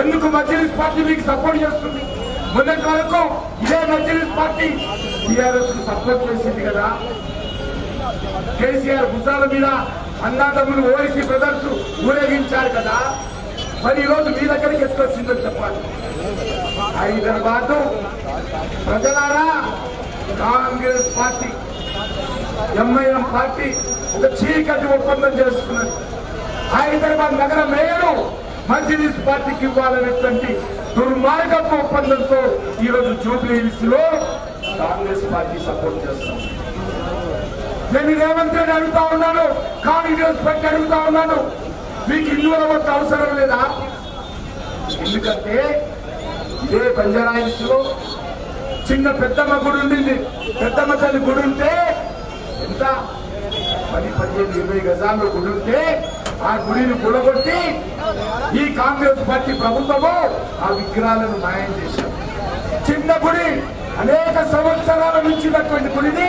ఎందుకు మజ్లిస్ పార్టీ మీకు సపోర్ట్ చేస్తుంది? మొన్నటి వరకు ఇదే మజ్లిస్ పార్టీ టీఆర్ఎస్ సపోర్ట్ చేసింది కదా. కేసీఆర్ భుజాల మీద అన్నాదమ్ములు ఓఎసీ బ్రదర్స్ ఊరేగించారు కదా. మరి ఈరోజు మీ దగ్గరికి ఎత్తుకొచ్చిందో చెప్పాలి హైదరాబాద్ ప్రజలారా కాంగ్రెస్ పార్టీ ఎంఐఎం పార్టీ ఒక చీకటి ఒప్పందం చేసుకున్నది. హైదరాబాద్ నగర మేయరు మజ్లిస్ పార్టీకి ఇవ్వాలనేటువంటి దుర్మార్గపు ఒప్పందంతో ఈరోజు జూబ్లీ హిల్స్లో కాంగ్రెస్ పార్టీ సపోర్ట్ చేస్తాం నేను రేవంత్ రెడ్డి అడుగుతా ఉన్నాను కాంగ్రెస్ పార్టీ అడుగుతా ఉన్నాను. మీకు హిందువుల వద్ద అవసరం లేదా? ఎందుకంటే ఇదే బంజారాయిల్స్లో చిన్న పెద్దమ్మ గుడి ఉండింది. పెద్దమ్మ తల్లి గుడి ఉంటే ఎంత? పది పదిహేను ఇరవై గజాల్లో గుడి ఉంటే ఆ గుడిని కూడగొట్టి ఈ కాంగ్రెస్ పార్టీ ప్రభుత్వము ఆ విగ్రహాలను మాయం చేశారు. చిన్న గుడి అనేక సంవత్సరాల నుంచినటువంటి గుడిని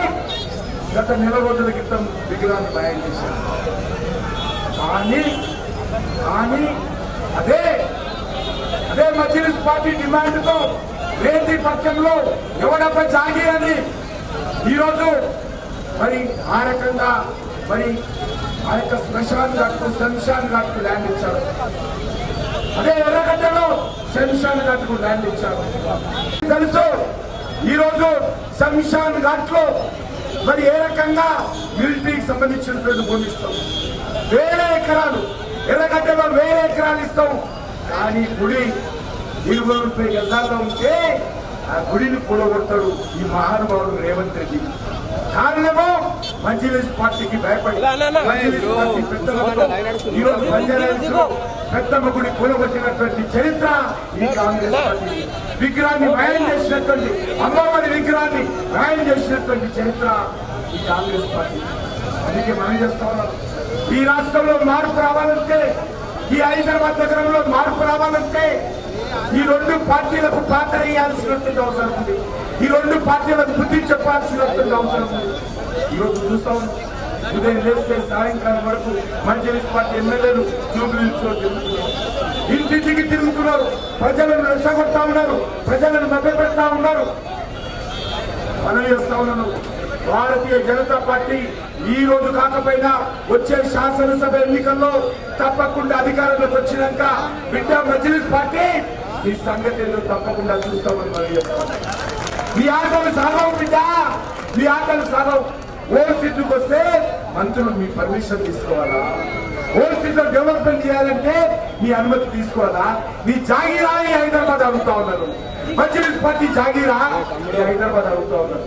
గత నెల రోజుల క్రితం విగ్రహాన్ని మాయం చేశారు. కానీ కానీ అదే అదే మజ్లిస్ పార్టీ డిమాండ్తో రేతి పక్షంలో ఎవడప్ప జాగీరని ఈరోజు మరి ఆ రకంగా మరి ఆ యొక్క శ్మశాన్ ఘాట్కు శంషాన్ ఘాట్కు ల్యాండ్ ఇచ్చారు. అదే ఎర్రగడ్డలో శంషాన్ ఘాట్కు ల్యాండ్ ఇచ్చారు. తెలుసు ఈరోజు శంషాన్ ఘాట్లో మరి ఏ రకంగా మిలిటరీకి సంబంధించినటువంటి భూమి ఇస్తాం? వేరే ఎకరాలు ఎర్రగడ్డలో వేరే ఎకరాలు ఇస్తాం. కానీ గుడి ఇరవై ముప్పై గజాల్లో ఉంటే ఆ గుడిని కూడగొడతాడు ఈ మహానుభావుడు రేవంత్ రెడ్డి. కారణమో మజ్లిస్ పార్టీకి భయపడి ఈరోజు పెద్దమ్మ గుడి కూలగొట్టినటువంటి చరిత్ర ఈ కాంగ్రెస్ పార్టీ. విగ్రహాన్ని మాయం చేసినటువంటి అమ్మవారి విగ్రహాన్ని మాయం చేసినటువంటి చరిత్ర ఈ కాంగ్రెస్ పార్టీ. అందుకే మనం చేస్తా ఉన్నాం. ఈ రాష్ట్రంలో మార్పు రావాలంటే ఈ హైదరాబాద్ నగరంలో మార్పు రావాలంటే ఈ రెండు పార్టీలకు పాత్ర వేయాల్సినటువంటి అవసరం ఉంది. ఈ రెండు పార్టీలకు బుద్ధి చెప్పాల్సినటువంటి అవసరం ఉంది. ఈరోజు చూస్తాం. ఉదయం లేస్తే సాయంకాలం వరకు మంచినీటి పార్టీ ఎమ్మెల్యేలు జూబిలీలో ఇంటింటికి తిరుగుతున్నారు. ప్రజలను రెచ్చగొడతా ఉన్నారు. ప్రజలను మభ్యపెడతా ఉన్నారు. మనం చేస్తా ఉన్నాను. భారతీయ జనతా పార్టీ ఈ రోజు కాకపోయినా వచ్చే శాసనసభ ఎన్నికల్లో తప్పకుండా అధికారంలోకి వచ్చినాక బిడ్డ మజ్లిస్ పార్టీ ఈ సంగతి తప్పకుండా చూస్తామని మనం మీ ఆటలు సాగవు బిడ్డ. మీ ఆటలు సాగవు. ఓల్డ్ సిటీకి వస్తే మంత్రులు మీ పర్మిషన్ తీసుకోవాలా? ఓల్డ్ సిటీలో డెవలప్మెంట్ చేయాలంటే మీ అనుమతి తీసుకోవాలా? మీ జాగీరా ఈ హైదరాబాద్ అడుగుతా ఉన్నారు. మంచి పార్టీ జాగీరా ఈ హైదరాబాద్ అడుగుతా ఉన్నారు.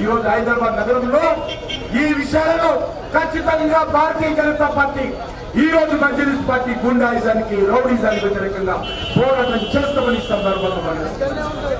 ఈ రోజు హైదరాబాద్ నగరంలో ఈ విషయాలలో ఖచ్చితంగా భారతీయ జనతా పార్టీ ఈ రోజు మజ్లిస్ పార్టీ గుండాయిజానికి రౌడీజానికి వ్యతిరేకంగా పోరాటం చేస్తామని ఈ సందర్భంగా